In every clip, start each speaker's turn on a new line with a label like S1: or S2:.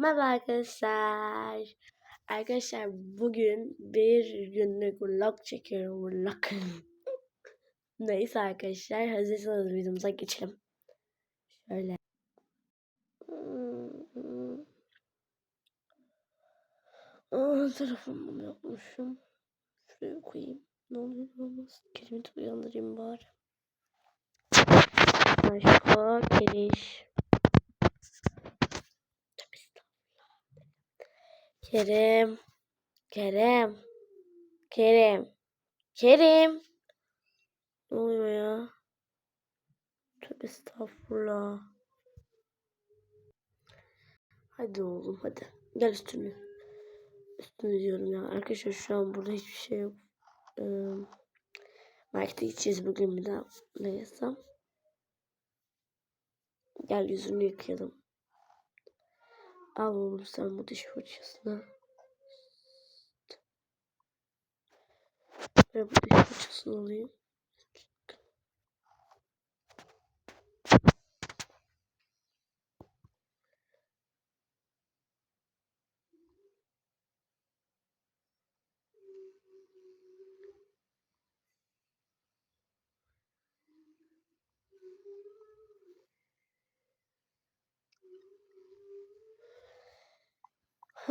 S1: Merhaba arkadaşlar. Arkadaşlar bugün bir günlük vlog çekiyorum vlog. Neyse arkadaşlar hazırsanız videomuza geçelim. Şöyle. Aa, telefonumu yapmışım. Şuraya koyayım. Ne oluyor olmaz. Kelimi de uyandırayım bari. Başka geliş. Tövbe estağfurullah. Kerem. Kerem. Kerem. Kerem. Ne oluyor ya? Tövbe estağfurullah. Hadi oğlum hadi. Gel üstüne. Üstüne diyorum ya. Arkadaşlar şu an burada hiçbir şey yok. Ee, markete gideceğiz bugün bir daha. Neyse. Gel yüzünü yıkayalım. Al oğlum sen bu diş fırçasını. Ben bu diş fırçasını alayım.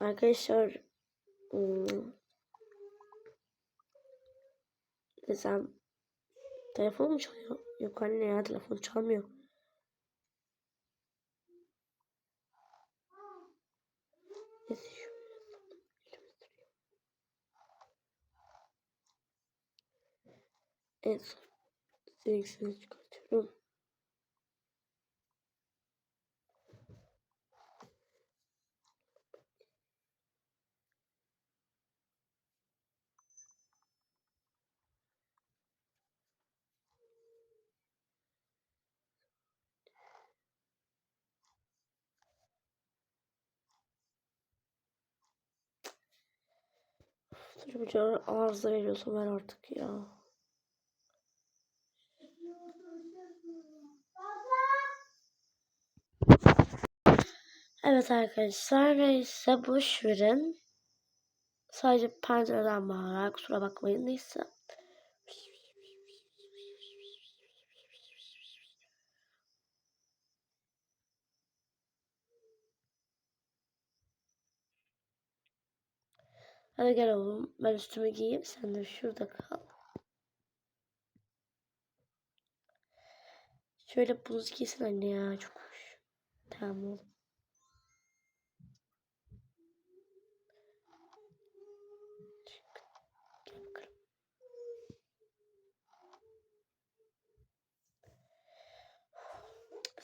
S1: Arkadaşlar hmm, desem telefon mu çalıyor? Yok anne ya telefon çalmıyor. En son seninkisini çıkartıyorum. Çocuklar arıza veriyorsa ver artık ya. Evet arkadaşlar neyse boş verin. Sadece pencereden bağırarak kusura bakmayın neyse. Hadi gel oğlum ben üstümü giyeyim sen de şurada kal. Şöyle buz giysin anne ya çok hoş. Tamam oğlum.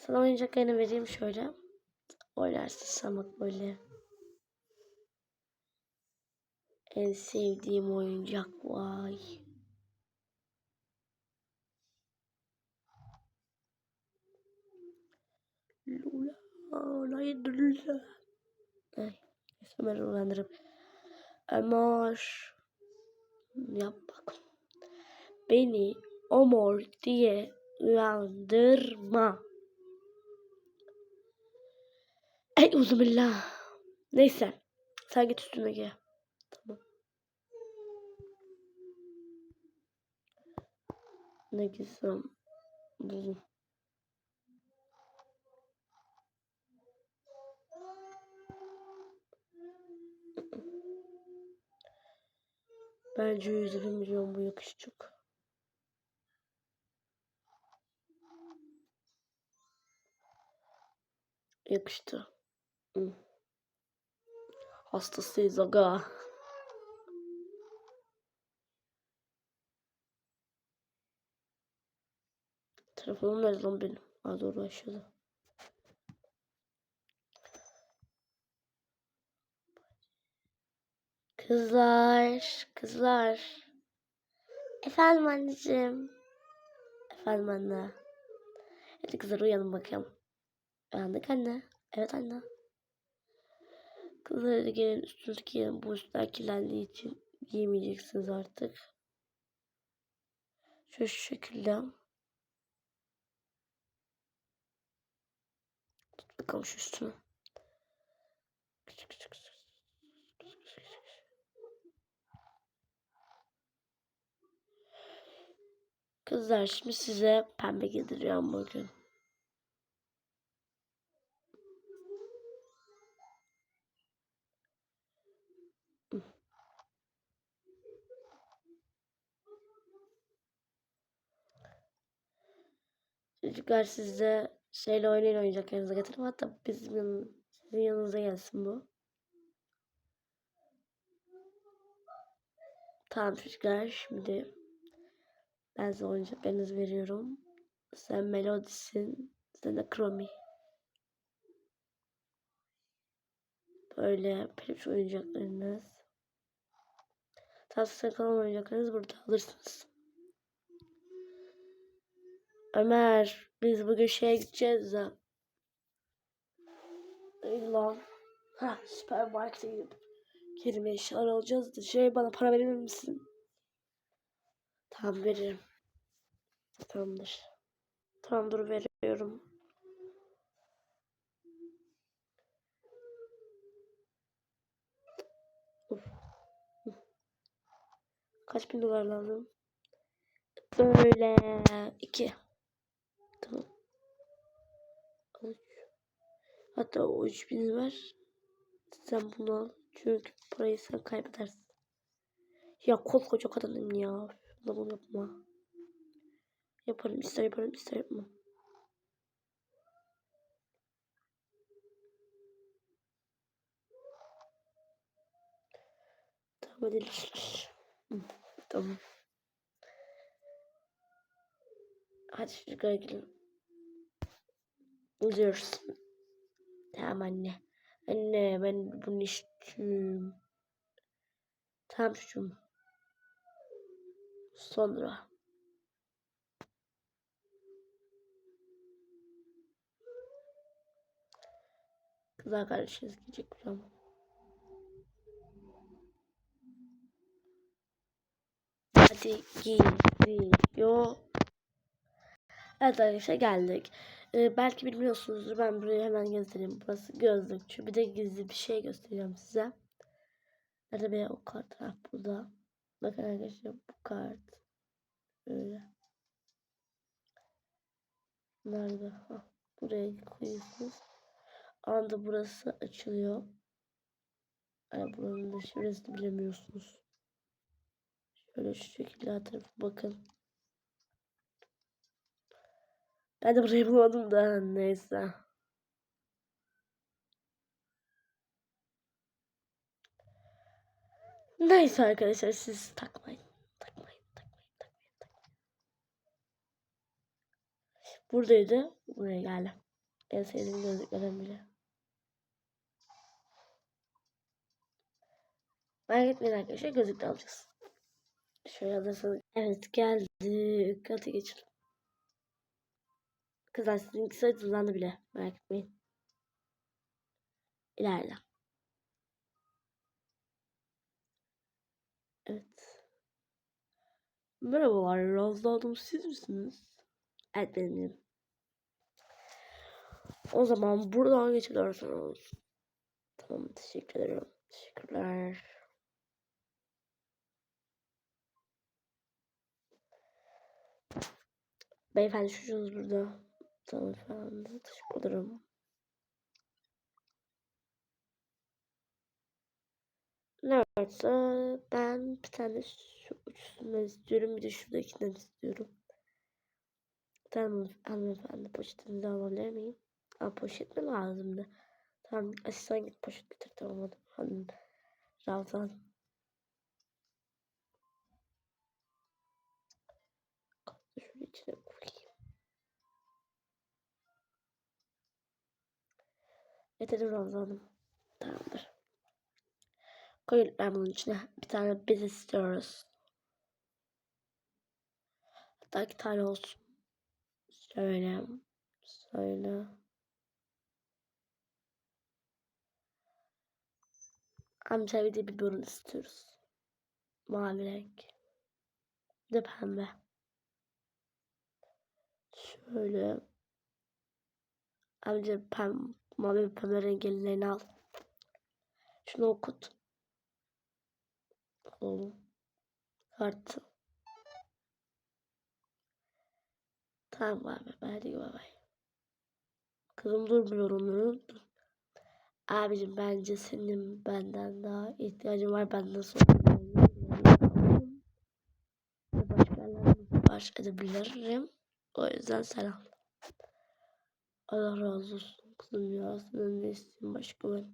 S1: Sana oyuncaklarını vereyim şöyle. Oynarsın sen böyle. En sevdiğim oyuncak vay. Lula, hayır Lula. Ay, Ömer uyandırıp. Ömer. Yap bak. Beni Omar diye uyandırma. Ey uzunbillah. Neyse. Sen git üstüne giy. Tamam. Ne giysem buldum. Bence 120 milyon bu yakışacak. Yakıştı. Hastasıyız aga. Telefonum nerede lan benim? Ha doğru aşağıda. Kızlar, kızlar. Efendim anneciğim. Efendim anne. Hadi kızlar uyanın bakalım. Uyandık anne. Evet anne. Kızlar hadi gelin üstünüzü giyin. Bu üstler kirlendiği için giyemeyeceksiniz artık. Şu, şekilde. Tut bakalım şu üstünü. Kızlar şimdi size pembe giydiriyorum bugün. Çocuklar siz de şeyle oynayın oyuncaklarınızı getirin. Hatta bizim sizin yanınıza gelsin bu. Tamam çocuklar şimdi ben size oyuncaklarınızı veriyorum. Sen Melody'sin. Sen de Chromie. Böyle peluş oyuncaklarınız. Tavsiye kalan oyuncaklarınızı burada alırsınız. Ömer biz bugün şeye gideceğiz de. Lan. Ha süpermarkete gidip kelime eşyalar alacağız da şey bana para verir misin? Tamam veririm. Tamamdır. Tamam dur veriyorum. Kaç bin dolar lazım? Böyle iki. Tamam. Hatta o üç bini ver. Sen bunu al. Çünkü parayı sen kaybedersin. Ya koskoca kadınım ya. Bunu yapma. Yaparım ister yaparım ister yapmam. Tamam hadi Tamam. Hadi çocuklar gidelim. Gidiyoruz. Tamam anne. Anne ben bunu istiyorum. Tamam çocuğum. Sonra. Kızlar kardeşiniz gidecek ama. Hadi gidiyor. Evet arkadaşlar geldik. Ee, belki bilmiyorsunuzdur ben burayı hemen göstereyim. Burası gözlükçü. Bir de gizli bir şey göstereceğim size. Nerede be o kart? Ha, burada. Bakın arkadaşlar bu kart. Böyle. Nerede? Ha, buraya koyuyorsunuz. Anda burası açılıyor. Yani buranın da şifresini bilemiyorsunuz. Şöyle şu şekilde tarafa bakın. Ben de burayı bulmadım da neyse. Neyse arkadaşlar siz takmayın. Takmayın, takmayın, takmayın, takmayın. Buradaydı. Buraya geldi. En sevdiğim gözlüklerden biri. Merak etmeyin arkadaşlar gözlük de alacağız. Şöyle alırsanız. Evet geldik. Hadi geçelim. Kızlar sizinkisi hızlandı bile. Merak etmeyin. İleride. Evet. Merhabalar. Razlı Hanım siz misiniz? Evet benim. O zaman buradan geçebilirsiniz. Tamam teşekkür ederim. Teşekkürler. Beyefendi çocuğunuz burada. Tamam efendim. Teşekkür ederim. Ne varsa ben bir tane şu uçsundan istiyorum. Bir de şuradakinden istiyorum. Tamam hanımefendi poşetinizi alabilir miyim? Aa, poşet mi lazımdı? Tamam asistan git poşet getir tamam hadi. Hanım Ravzan. Şöyle içine Getirdim Ravzan'ım. Tamamdır. Koyun bunun içine. Bir tane biz istiyoruz. Hatta iki tane olsun. Şöyle. Şöyle. Amca bir de bir burun istiyoruz. Mavi renk. Bir de pembe. Şöyle. Amca pem, mavi ve pembe rengilerini al. Şunu okut. Oğlum. Kartı. Tamam abi. Hadi bay bay. Kızım dur bir yorumları. Dur. Abicim bence senin benden daha ihtiyacın var. Başka yerlerden sipariş edebilirim. O yüzden selam. Allah razı olsun kızım ya. İsteyin başka ben.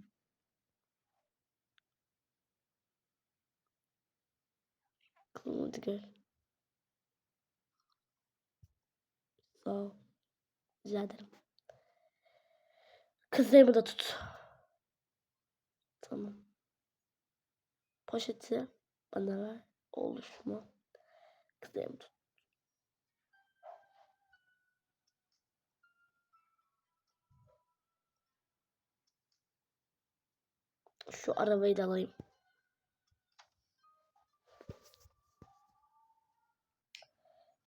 S1: Hadi gel. Sağ ol. Rica ederim. Kızlarımı da tut. Tamam. Poşeti bana ver. Oluşma. Kızlarımı tut. Şu arabayı da alayım.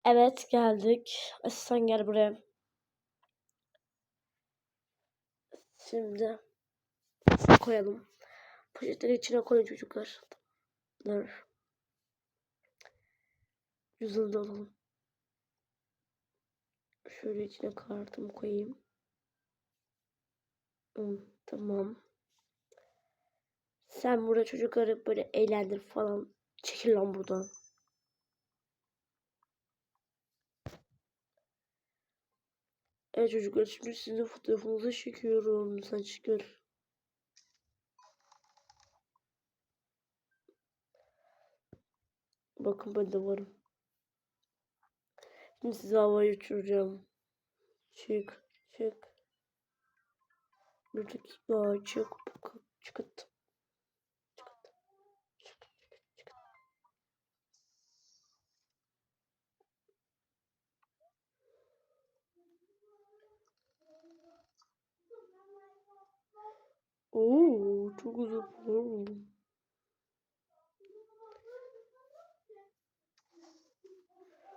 S1: Evet geldik. Asistan gel buraya. Şimdi koyalım. Poşetleri içine koyun çocuklar. Dur. Cüzdanı da alalım. Şöyle içine kartımı koyayım. Hı, tamam. Sen burada çocukları böyle eğlendir falan. Çekil lan buradan. Evet çocuklar şimdi sizin fotoğrafınızı çekiyorum. Sen çıkar. Bakın ben de varım. Şimdi sizi havaya uçuracağım. Çık, çık. Bir dakika, çık, çık, çıkıt. Çıkıt. Çık, çık, çıkıt. Oo, çok güzel. Oo.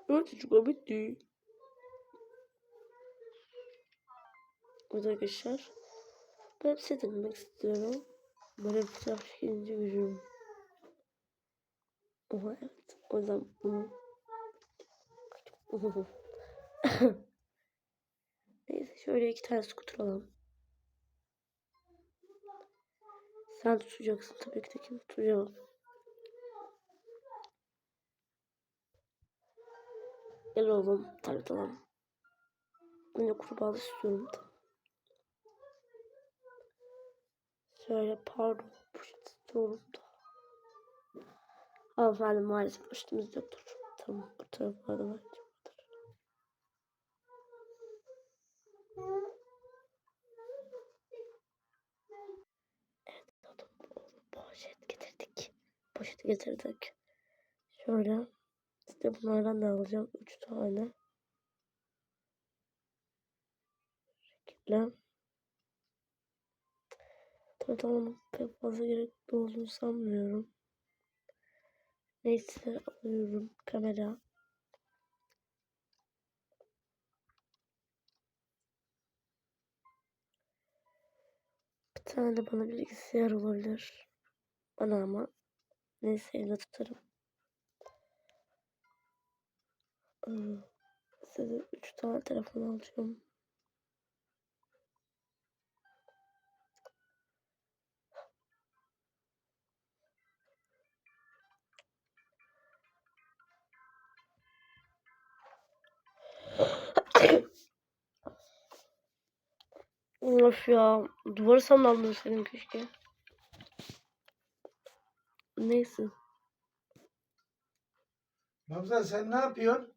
S1: Evet çocuklar bitti. Evet arkadaşlar. Ben size denemek istiyorum. Böyle bir fotoğraf çekince gücüm. Oha evet. O yüzden bunu. Neyse şöyle iki tane skuter alalım. Sen tutacaksın tabii ki de kim tutacağım. Gel oğlum. Tabii tamam. Yine kurbağalı istiyorum. Şöyle pardon. Poşet istiyorum da. Hanımefendi maalesef poşetimiz yoktur. Tamam bu tarafa da var. Evet adam poşet getirdik. Poşet getirdik. Şöyle. İşte bunlardan da alacağım. Üç tane. Şekilde. Tabii tamam pek fazla gerekli olduğunu sanmıyorum. Neyse alıyorum kamera. Bir tane de bana bilgisayar olabilir. Bana ama. Neyse evde tutarım. Ee, Size üç tane telefon alacağım. Of ya. Duvarı sallandırsaydım keşke. Neyse.
S2: Ramazan sen ne yapıyorsun?